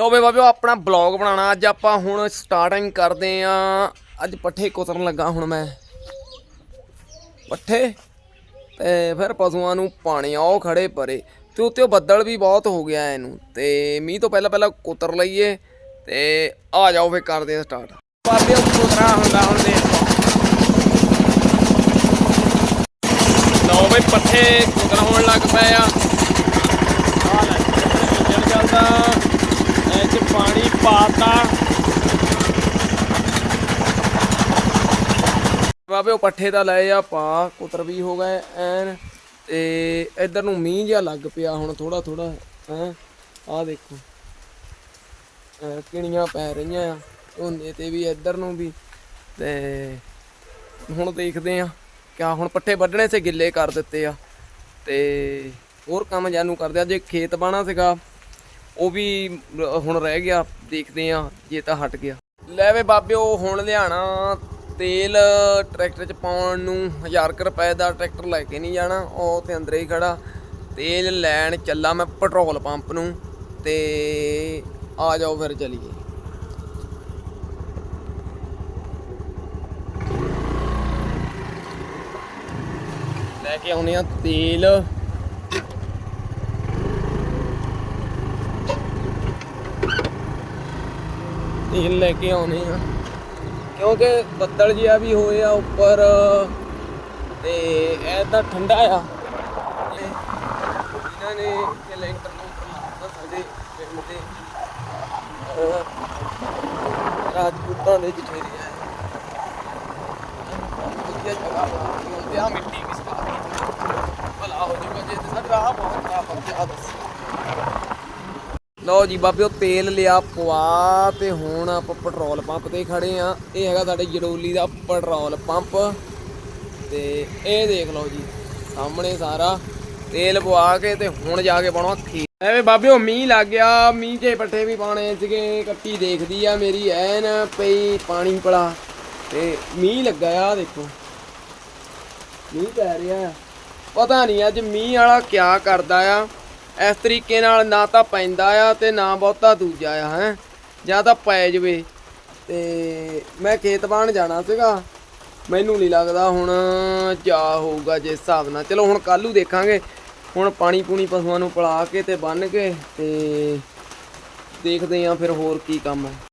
ਲਓ ਬੇ ਬਾਬਿਓ ਆਪਣਾ ਬਲੌਗ ਬਣਾਉਣਾ, ਅੱਜ ਆਪਾਂ ਹੁਣ ਸਟਾਰਟਿੰਗ ਕਰਦੇ ਆ। ਅੱਜ ਪੱਠੇ ਕੁਤਰਨ ਲੱਗਾ ਹੁਣ ਮੈਂ। ਪੱਠੇ? ਤੇ ਫਿਰ ਪਸ਼ੂਆਂ ਨੂੰ ਪਾਣੀ, ਆਓ ਖੜੇ ਪਰੇ। ਤੇ ਉੱਤੇ ਉਹ ਬੱਦਲ ਵੀ ਬਹੁਤ ਹੋ ਗਿਆ ਇਹਨੂੰ। ਤੇ ਮੀਂਹ ਤੋਂ ਪਹਿਲਾਂ ਪਹਿਲਾਂ ਕੁਤਰ ਲਈਏ, ਤੇ ਆ ਜਾਓ ਫੇ ਕਰਦੇ ਆ ਸਟਾਰਟ ਬਾਬਿਓ ਕੁਤਰਾ ਹੁੰਦਾ ਹੁਣ ਦੇਖੋ। ਲਓ ਬਈ ਪੱਠੇ ਕੁਤਰ ਹੋਣ ਲੱਗ ਪਏ ਆ। ਆ ਲੈ ਚੱਲਦਾ। ਇਹ ਚ ਪਾਣੀ ਪਾਤਾ। ਬਾਬੇ, ਉਹ ਪੱਠੇ ਤਾਂ ਲਏ ਆ ਪਾ ਕੁਤਰ ਵੀ ਹੋ ਗਏ, ਐਨ, ਤੇ ਇਧਰ ਨੂੰ ਮੀਂਹ ਜਿਹਾ ਲੱਗ ਪਿਆ ਹੁਣ ਥੋੜਾ ਥੋੜਾ ਹੈ, ਆਹ ਦੇਖੋ। ਕਿਣੀਆਂ ਪੈ ਰਹੀਆਂ ਆ, ਝੋਨੇ ਤੇ ਵੀ, ਇੱਧਰ ਨੂੰ ਵੀ, ਤੇ ਹੁਣ ਦੇਖਦੇ ਆ ਕਿਆ, ਹੁਣ ਪੱਠੇ ਵੱਢਣੇ ਸੇ ਗਿੱਲੇ ਕਰ ਦਿੱਤੇ ਆ। ਤੇ ਹੋਰ ਕੰਮ ਜਾਨੂੰ ਕਰਦੇ ਆ, ਜੇ ਖੇਤ ਬਾਣਾ ਸੀਗਾ ਉਹ ਵੀ ਹੁਣ ਰਹਿ ਗਿਆ, ਦੇਖਦੇ ਆ ਜੇ ਤਾਂ ਹਟ ਗਿਆ। ਲੈ ਵੇ ਬਾਬਿਓ, ਹੁਣ ਲਿਆਣਾ ਤੇਲ, ਟਰੈਕਟਰ 'ਚ ਪਾਉਣ ਨੂੰ 1000 ਕੁ ਰੁਪਏ ਦਾ ਟਰੈਕਟਰ ਲੈ ਕੇ ਨਹੀਂ ਜਾਣਾ, ਉਹ ਤੇ ਅੰਦਰੇ ਹੀ ਖੜਾ। ਤੇਲ ਲੈਣ ਚੱਲਾ ਮੈਂ ਪੈਟਰੋਲ ਪੰਪ ਨੂੰ, ਤੇ ਆ ਜਾਓ ਫਿਰ ਚਲੀਏ। ਲੈ ਕੇ ਆਉਨੇ ਆ ਤੇਲ। ਤੇਲ ਲੈ ਕੇ ਆਉਨੇ ਆ। ਕਿਉਂਕਿ ਬੱਦਲ ਜਿਹਾ ਵੀ ਹੋਏ ਆ ਉੱਪਰ ਤੇ ਇਹ ਤਾਂ ਠੰਡਾ ਆ। ਇਹਨਾਂ ਨੇ ਕਿ ਲੈਂਟਰ ਨੂੰ ਲਾਉਣਾ ਸਾਡੇ ਪਿੰਡ ਦੇ ਅਹ, ਰਾਜਪੂਤਾਂ ਦੇ ਜਿੱਥੇ ਆ ਵਧੀਆ ਜਗ੍ਹਾ ਬਣਾਉਂਦੇ ਆ। ਮਿੱਟੀ ਕਿਸ ਤਰ੍ਹਾਂ ਭਲਾ ਹੋ ਜੂਗਾ ਜੇ ਤੇ ਸਾਡਾ ਰਾਹ ਬਹੁਤ ਖਰਾਬ ਹੋ ਗਿਆ ਲਓ ਜੀ ਬਾਬਿਓ, ਤੇਲ ਲਿਆ ਪਵਾ ਤੇ ਹੁਣ ਆਪਾਂ ਪੈਟਰੋਲ ਪੰਪ ਤੇ ਖੜੇ ਆ। ਇਹ ਹੈਗਾ ਸਾਡੇ ਜਰੋਲੀ ਦਾ ਪੈਟਰੋਲ ਪੰਪ। ਤੇ ਇਹ ਦੇਖ ਲਓ ਜੀ, ਸਾਹਮਣੇ ਸਾਰਾ ਤੇਲ ਪਵਾ ਕੇ ਤੇ ਹੁਣ ਜਾ ਕੇ ਪਾਉਣਾ ਖੀ ਐਵੇਂ ਬਾਬਿਓ, ਮੀਂਹ ਲੱਗ ਗਿਆ, ਮੀਂਹ 'ਚ ਪੱਠੇ ਵੀ ਪਾਣੇ ਸੀਗੇ, ਕੱਟੀ ਦੇਖਦੀ ਆ ਮੇਰੀ ਐਨ ਪਈ ਪਾਣੀ ਪਲਾ ਤੇ ਮੀਂਹ ਲੱਗਾ ਆ, ਦੇਖੋ। ਮੀਂਹ ਪੈ ਰਿਹਾ। ਆ ਪਤਾ ਨਹੀਂ ਅੱਜ ਮੀਂਹ ਵਾਲਾ ਕਿਆ ਕਰਦਾ ਆ। ਇਸ ਤਰੀਕੇ ਨਾਲ ਨਾ ਤਾਂ ਪੈਂਦਾ ਆ ਤੇ ਨਾ ਬਹੁਤਾ ਦੂਜਾ ਆ, ਹੈ। ਜਾਂ ਤਾਂ ਪੈ ਜਵੇ। ਤੇ ਮੈਂ ਖੇਤ ਬਾਣ ਜਾਣਾ ਸੀਗਾ। ਮੈਨੂੰ ਨਹੀਂ ਲੱਗਦਾ ਹੁਣ ਜਾ ਹੋਊਗਾ ਜੇ ਹਿਸਾਬ ਨਾਲ। ਚਲੋ ਹੁਣ ਕੱਲੂ ਦੇਖਾਂਗੇ। ਹੁਣ ਪਾਣੀ ਪੂਣੀ ਪਸ਼ੂਆਂ ਨੂੰ ਪਿਲਾ ਕੇ ਤੇ ਬੰਨ ਕੇ ਤੇ ਦੇਖਦੇ ਆਂ ਫਿਰ ਹੋਰ ਕੀ ਕੰਮ ਹੈ